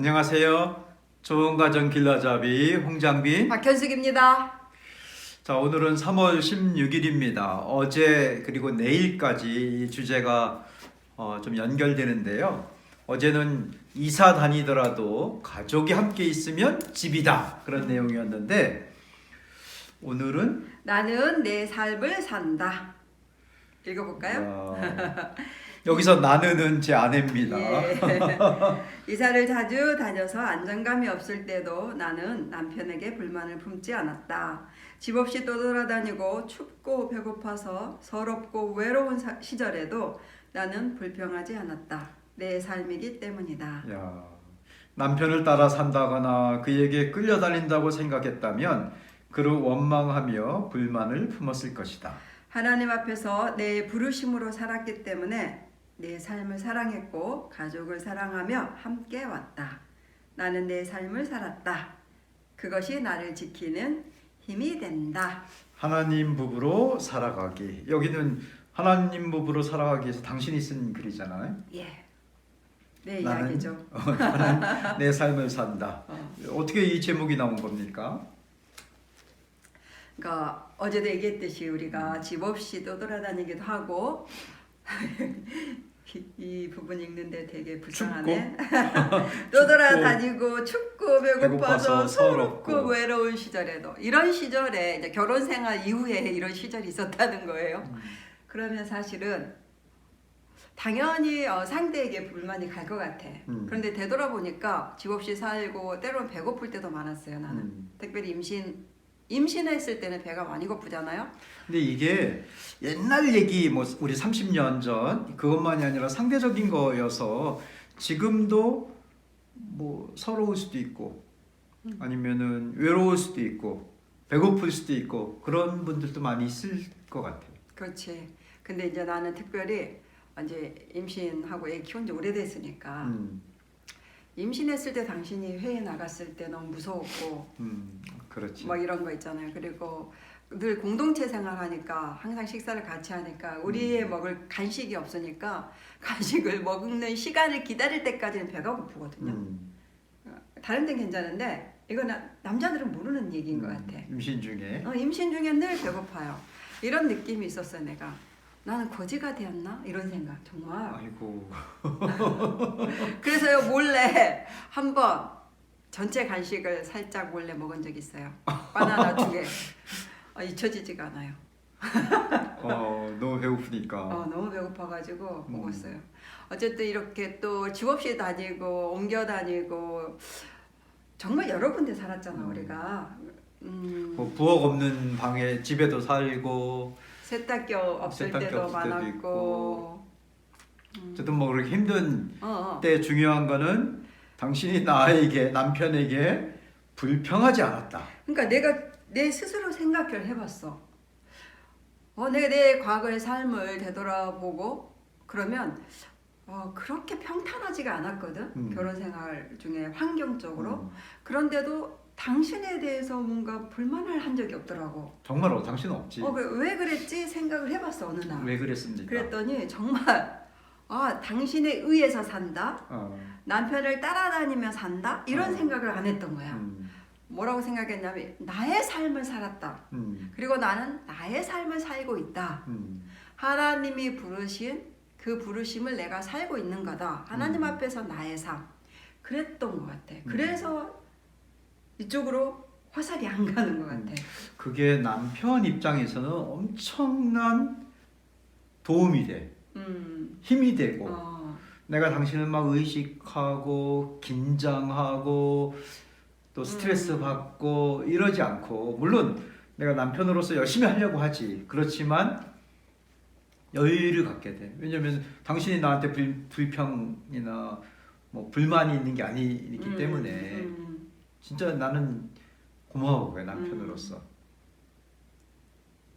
안녕하세요. 좋은 가정 길라잡이 홍장빈. 박현숙입니다. 자, 오늘은 3월 16일입니다. 어제 그리고 내일까지 이 주제가 어, 좀 연결되는데요. 어제는 이사 다니더라도 가족이 함께 있으면 집이다. 그런 내용이었는데 오늘은 나는 내 삶을 산다. 읽어볼까요? 어, 여기서 나는은 제 아내입니다. 예. 이사를 자주 다녀서 안정감이 없을 때도 나는 남편에게 불만을 품지 않았다. 집 없이 떠돌아다니고 춥고 배고파서 서럽고 외로운 사- 시절에도 나는 불평하지 않았다. 내 삶이기 때문이다. 야, 남편을 따라 산다거나 그에게 끌려다닌다고 생각했다면 그를 원망하며 불만을 품었을 것이다. 하나님 앞에서 내 부르심으로 살았기 때문에 내 삶을 사랑했고 가족을 사랑하며 함께 왔다. 나는 내 삶을 살았다. 그것이 나를 지키는 힘이 된다. 하나님 부부로 살아가기. 여기는 하나님 부부로 살아가기 위해서 당신이 쓴 글이잖아요. 예. 내 나는- 이야기죠. 나는 내 삶을 산다. 어. 어떻게 이 제목이 나온 겁니까? 그러니까 어제도 얘기했듯이 우리가 집 없이 떠돌아다니기도 하고 이- 이 부분 읽는데 되게 불쌍하네. 떠돌아다니고 춥고 배고파서 배고파서 서럽고 서럽고. 외로운 시절에도 이런 시절에 이제 결혼 생활 이후에 이런 시절이 있었다는 거예요. 그러면 사실은 당연히 어, 상대에게 불만이 갈 것 같아. 음. 그런데 되돌아보니까 집 없이 살고 때로는 배고플 때도 많았어요. 나는 음. 특별히 임신 임신했을 때는 배가 많이 고프잖아요. 근데 이게 옛날 얘기 뭐 우리 30년 전 그것만이 아니라 상대적인 거여서 지금도 뭐 서러울 수도 있고 아니면은 외로울 수도 있고 배고플 수도 있고 그런 분들도 많이 있을 것 같아요. 그렇지. 근데 이제 나는 특별히 이제 임신하고 애 키운 지 오래됐으니까 음, 임신했을 때 당신이 회에 나갔을 때 너무 무서웠고 음, 그렇지. 막 이런 거 있잖아요. 그리고 늘 공동체 생활하니까 항상 식사를 같이 하니까 우리의 먹을 간식이 없으니까 간식을 먹는 시간을 기다릴 때까지는 배가 고프거든요. 음, 다른 데는 괜찮은데 이거는 남자들은 모르는 얘기인 것 음, 같아. 임신 중에 어, 임신 중에 늘 배고파요. 이런 느낌이 있었어 내가. 나는 거지가 되었나 이런 생각 정말. 아이고 그래서요 몰래 한번 전체 간식을 살짝 몰래 먹은 적 있어요. 바나나 두 개. 어, 잊혀지지가 않아요. 어, 너무 배고프니까 어, 너무 배고파가지고 음. 먹었어요. 어쨌든 이렇게 또 집 없이 다니고 옮겨 다니고 정말 여러 군데 살았잖아 음. 우리가. 음, 뭐 부엌 없는 방에 집에도 살고 세탁기 없을 세탁기 때도 없을 때도 많았고. 있고. 음. 어쨌든 뭐 그렇게 힘든 어, 어. 때 중요한 거는 당신이 나에게 남편에게 불평하지 않았다. 그러니까 내가 내 스스로 생각을 해봤어. 어, 내가 내 과거의 삶을 되돌아보고 그러면 어, 그렇게 평탄하지가 않았거든. 음. 결혼 생활 중에 환경적으로. 음, 그런데도 당신에 대해서 뭔가 불만을 한 적이 없더라고. 정말로 당신은 없지. 어, 그, 왜 그랬지 생각을 해봤어 어느 날. 왜 그랬습니까? 그랬더니 정말 아 당신에 의해서 산다. 어, 남편을 따라다니며 산다. 이런 어. 생각을 안 했던 거야. 음, 뭐라고 생각했냐면 나의 삶을 살았다. 음, 그리고 나는 나의 삶을 살고 있다. 음, 하나님이 부르신 그 부르심을 내가 살고 있는 거다. 하나님 음. 앞에서 나의 삶. 그랬던 것 같아. 그래서 이쪽으로 화살이 안 가는 것 같아. 그게 남편 입장에서는 엄청난 도움이 돼. 음. 힘이 되고 어. 내가 당신을 막 의식하고 긴장하고 또 스트레스 음. 받고 이러지 않고 물론 내가 남편으로서 열심히 하려고 하지 그렇지만 여유를 갖게 돼 왜냐면 당신이 나한테 불, 불평이나 뭐 불만이 있는 게 아니기 음, 때문에 음. 진짜 나는 고마워 그 남편으로서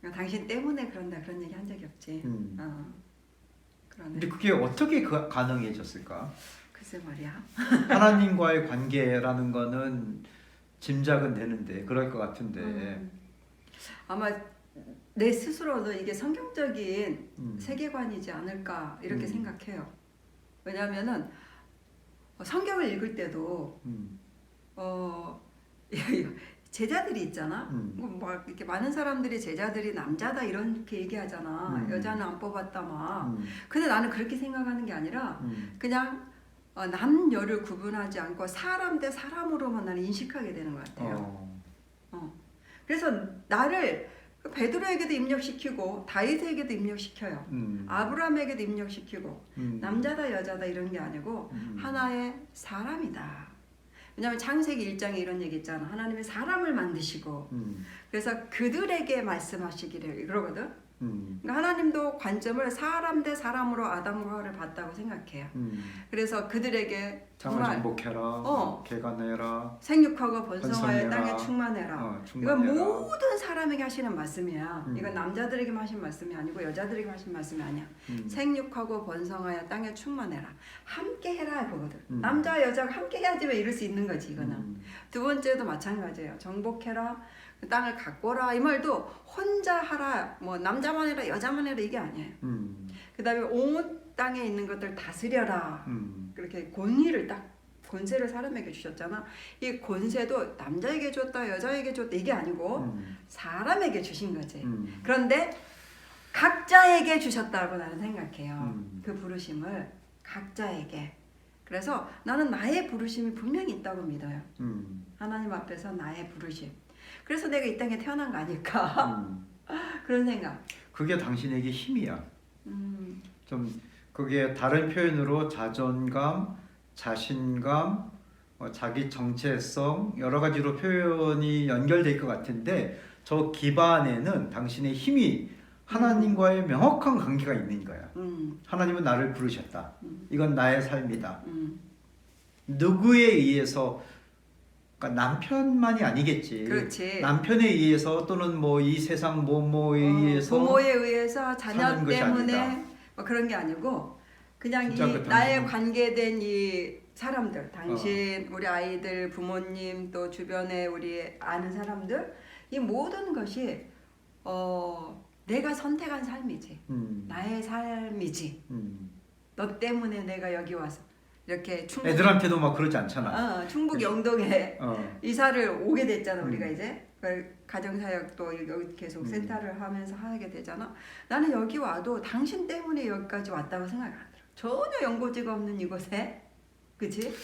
그러니까 당신 때문에 그런다 그런 얘기 한 적이 없지. 음. 어. 그러네. 근데 그게 어떻게 그- 가능해졌을까 글쎄 말이야. 하나님과의 관계라는 거는 짐작은 되는데 그럴 것 같은데 음. 아마 내 스스로도 이게 성경적인 음. 세계관이지 않을까 이렇게 음. 생각해요. 왜냐하면은 어, 성경을 읽을 때도 음. 어 제자들이 있잖아. 음. 뭐막 이렇게 많은 사람들이 제자들이 남자다 이렇게 얘기하잖아. 음. 여자는 안 뽑았다 막. 음. 근데 나는 그렇게 생각하는 게 아니라 음. 그냥 어, 남녀를 구분하지 않고 사람 대 사람으로만 나는 인식하게 되는 것 같아요. 어. 어. 그래서 나를 그 베드로에게도 입력시키고 다윗에게도 입력시켜요. 음. 아브라함에게도 입력시키고 음. 남자다 여자다 이런 게 아니고 음. 하나의 사람이다. 왜냐하면 창세기 1장에 이런 얘기 있잖아. 하나님이 사람을 만드시고 음. 그래서 그들에게 말씀하시기를 그러거든. 음. 그러니까 하나님도 관점을 사람 대 사람으로 아담과 하와를 봤다고 생각해요. 음. 그래서 그들에게 땅을 정말 정복해라. 어. 개간해라. 생육하고 번성하여 번성해라. 땅에 충만해라. 어, 이건 충만해라. 모든 사람에게 하시는 말씀이야. 음. 이건 남자들에게만 하신 말씀이 아니고 여자들에게 하신 말씀이 아니야. 음. 생육하고 번성하여 땅에 충만해라. 함께 해라 그거거든. 음. 남자와 여자가 함께 해야지만 이룰 수 있는 거지 이거는. 음. 두 번째도 마찬가지예요. 정복해라. 그 땅을 가꿔라 이 말도 혼자 하라. 뭐 남자만 해라 여자만 해라 이게 아니에요. 음. 그다음에 온 땅에 있는 것들 다스려라. 음. 그렇게 권위를 딱 권세를 사람에게 주셨잖아. 이 권세도 남자에게 줬다 여자에게 줬다 이게 아니고 음. 사람에게 주신 거지. 음. 그런데 각자에게 주셨다고 나는 생각해요. 음. 그 부르심을 각자에게. 그래서 나는 나의 부르심이 분명히 있다고 믿어요. 음. 하나님 앞에서 나의 부르심. 그래서 내가 이 땅에 태어난 거 아닐까 음. 그런 생각. 그게 당신에게 힘이야. 음, 좀 그게 다른 표현으로 자존감, 자신감, 어, 자기 정체성 여러 가지로 표현이 연결될 것 같은데 저 기반에는 당신의 힘이 하나님과의 명확한 관계가 있는 거야. 음, 하나님은 나를 부르셨다. 음. 이건 나의 삶이다. 음. 누구에 의해서 그러니까 남편만이 아니겠지. 그렇지. 남편에 의해서 또는 뭐 이 세상 뭐뭐에 어, 의해서 부모에 의해서 자녀 사는 것이 때문에 아니다. 뭐 그런 게 아니고 그냥 이 진짜 그 관계된 이 사람들, 당신, 우리 아이들, 부모님 또 주변에 우리 아는 사람들 이 모든 것이 어 내가 선택한 삶이지. 음, 나의 삶이지. 음. 너 때문에 내가 여기 와서 이렇게 충북 애들한테도 막 그러지 않잖아. 어, 충북 영동에 어. 이사를 오게 됐잖아 우리가 음. 이제 그 가정사역도 여기 계속 음. 센터를 하면서 하게 되잖아 나는 여기 와도 당신 때문에 여기까지 왔다고 생각 안 들어 전혀 연고지가 없는 이곳에 그치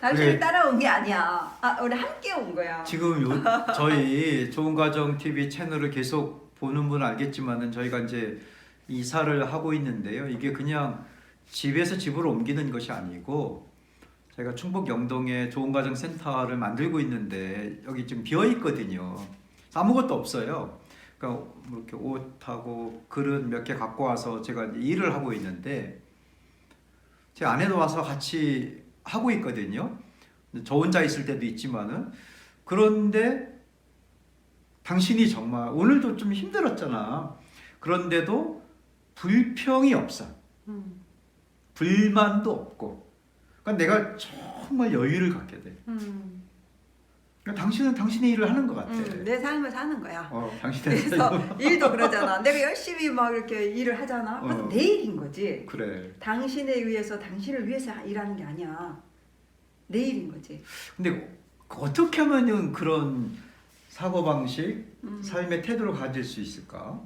당신이 그래. 따라온 게 아니야 아 우리 함께 온 거야 지금 요, 저희 좋은 가정 TV 채널을 계속 보는 분은 알겠지만은 저희가 이제 이사를 하고 있는데요. 이게 그냥 집에서 집으로 옮기는 것이 아니고 저희가 충북 영동에 좋은 가정 센터를 만들고 있는데 여기 지금 비어 있거든요. 아무것도 없어요. 그러니까 뭐 이렇게 옷하고 그릇 몇 개 갖고 와서 제가 일을 하고 있는데 제 아내도 와서 같이 하고 있거든요. 저 혼자 있을 때도 있지만은 그런데 당신이 정말 오늘도 좀 힘들었잖아. 그런데도 불평이 없어. 음, 불만도 없고. 그러니까 내가 정말 여유를 갖게 돼. 음, 그러니까 당신은 당신의 일을 하는 것 같아. 음, 내 삶을 사는 거야 어, 당신의 그래서 삶. 일도 그러잖아 내가 열심히 막 이렇게 일을 하잖아 그래서 어. 내 일인 거지 그래. 당신에 의해서 당신을 위해서 일하는 게 아니야 내 일인 거지 근데 어떻게 하면은 그런 사고 방식, 음. 삶의 태도를 가질 수 있을까?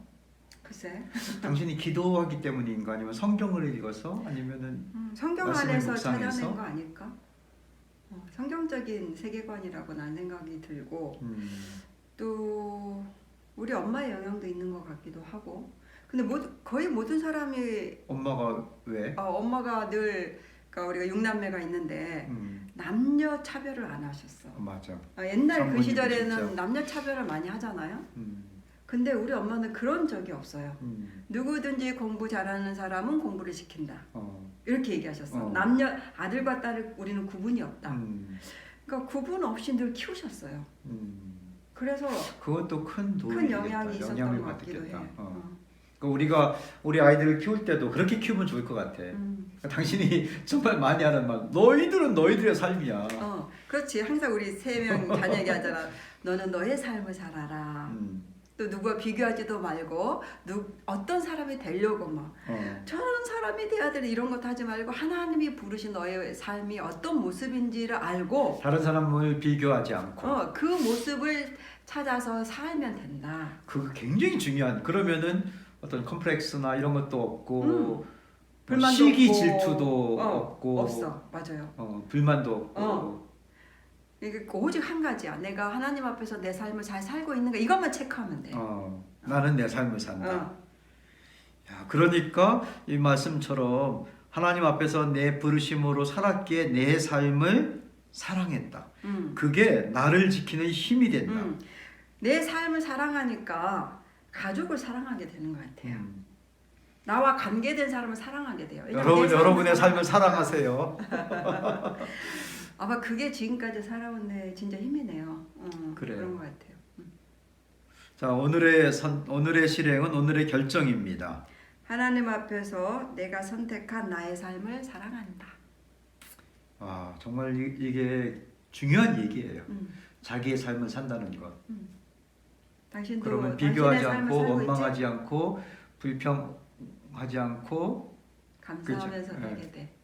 글쎄 당신이 기도하기 때문인가 아니면 성경을 읽어서 아니면은 음, 성경 말씀을 안에서 묵상해서? 찾아낸 거 아닐까? 어, 성경적인 세계관이라고 난 생각이 들고 음, 또 우리 엄마의 영향도 있는 것 같기도 하고 근데 모두, 거의 모든 사람이 엄마가 왜? 어, 엄마가 늘 그러니까 우리가 육남매가 있는데 음, 남녀 차별을 안 하셨어. 어, 맞아. 어, 옛날 그 시절에는 진짜. 남녀 차별을 많이 하잖아요. 음, 근데 우리 엄마는 그런 적이 없어요. 음, 누구든지 공부 잘하는 사람은 공부를 시킨다. 어, 이렇게 얘기하셨어. 어. 남녀 아들과 딸을 우리는 구분이 없다. 음, 그러니까 구분 없이 늘 키우셨어요. 음. 그래서 그것도 큰 도움이 큰 되겠다. 영향이 있었던 영향을 것 같기도 해. 받겠다. 어. 어. 그러니까 우리가 우리 아이들을 키울 때도 그렇게 키우면 좋을 것 같아. 음. 그러니까 당신이 정말 많이 하는 말. 너희들은 너희들의 삶이야. 어, 그렇지. 항상 우리 세 명 자녀 얘기하잖아. 너는 너의 삶을 살아라. 음, 또 누구와 비교하지도 말고 누, 어떤 사람이 되려고 막 어. 저런 사람이 돼야 될 이런 것도 하지 말고 하나님이 부르신 너의 삶이 어떤 모습인지를 알고 다른 사람을 비교하지 않고 어, 그 모습을 찾아서 살면 된다. 그거 굉장히 중요한 그러면은 어떤 컴플렉스나 이런 것도 없고 음. 뭐 불만도 시기 없고. 질투도 어, 없고 없어 맞아요. 어, 불만도 없고 어. 이게 오직 한 가지야. 내가 하나님 앞에서 내 삶을 잘 살고 있는가 이것만 체크하면 돼. 어, 나는 내 삶을 산다. 어. 야, 그러니까 이 말씀처럼 하나님 앞에서 내 부르심으로 살았기에 내 삶을 사랑했다. 음. 그게 나를 지키는 힘이 된다. 음. 내 삶을 사랑하니까 가족을 사랑하게 되는 것 같아요. 음. 나와 관계된 사람을 사랑하게 돼요. 여러분 여러분의 삶을 사랑하세요. 아마 그게 지금까지 살아온 내 진짜 힘이네요. 어, 그래요. 그런 것 같아요. 자 오늘의 선, 오늘의 실행은 오늘의 결정입니다. 하나님 앞에서 내가 선택한 나의 삶을 사랑한다. 아 정말 이, 이게 중요한 얘기예요. 음. 자기의 삶을 산다는 것. 당신도 그러면 비교하지 않고 살고 있지? 원망하지 않고 불평하지 않고 감사하면서 그렇죠. 살게 돼.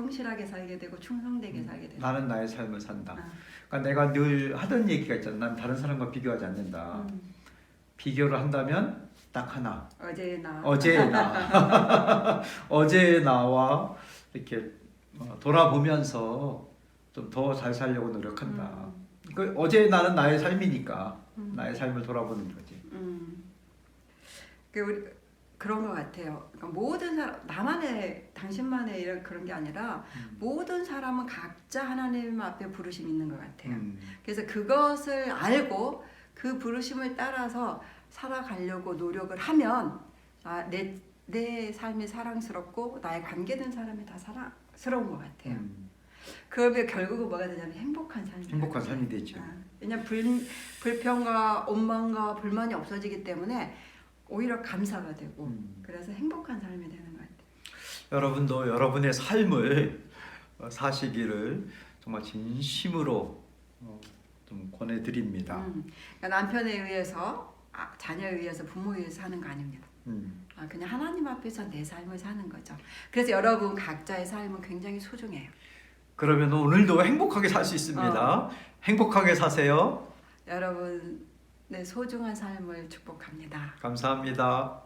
성실하게 살게 되고 충성되게 살게 돼. 나는 나의 삶을 산다. 아. 그러니까 내가 늘 하던 얘기가 있잖아. 난 다른 사람과 비교하지 않는다. 음. 비교를 한다면 딱 하나. 어제 나 어제의 나. 어제의 나와 이렇게 어, 돌아보면서 좀 더 잘 살려고 노력한다. 그 어제의 나는 나의 삶이니까 음. 나의 삶을 돌아보는 거지. 음. 그 우리 그런 것 같아요. 그러니까 모든 사람 나만의 당신만의 이런 그런 게 아니라 음. 모든 사람은 각자 하나님 앞에 부르심 있는 것 같아요. 음. 그래서 그것을 알고 그 부르심을 따라서 살아가려고 노력을 하면 아, 내, 내 삶이 사랑스럽고 나의 관계된 사람이 다 사랑스러운 것 같아요. 음. 그러면 결국은 뭐가 되냐면 행복한 삶이 행복한 삶이 되죠. 아, 왜냐면 불, 불평과 원망과 불만이 없어지기 때문에 오히려 감사가 되고 음. 그래서 행복한 삶이 되는 것 같아요. 여러분도 여러분의 삶을 어, 사시기를 정말 진심으로 어, 좀 권해드립니다. 음, 그러니까 남편에 의해서 아, 자녀에 의해서 부모에 의해서 사는 거 아닙니다. 음. 아, 그냥 하나님 앞에서 내 삶을 사는 거죠. 그래서 여러분 각자의 삶은 굉장히 소중해요. 그러면 오늘도 행복하게 살 수 있습니다. 행복하게 사세요. 여러분 의 소중한 삶을 축복합니다. 감사합니다.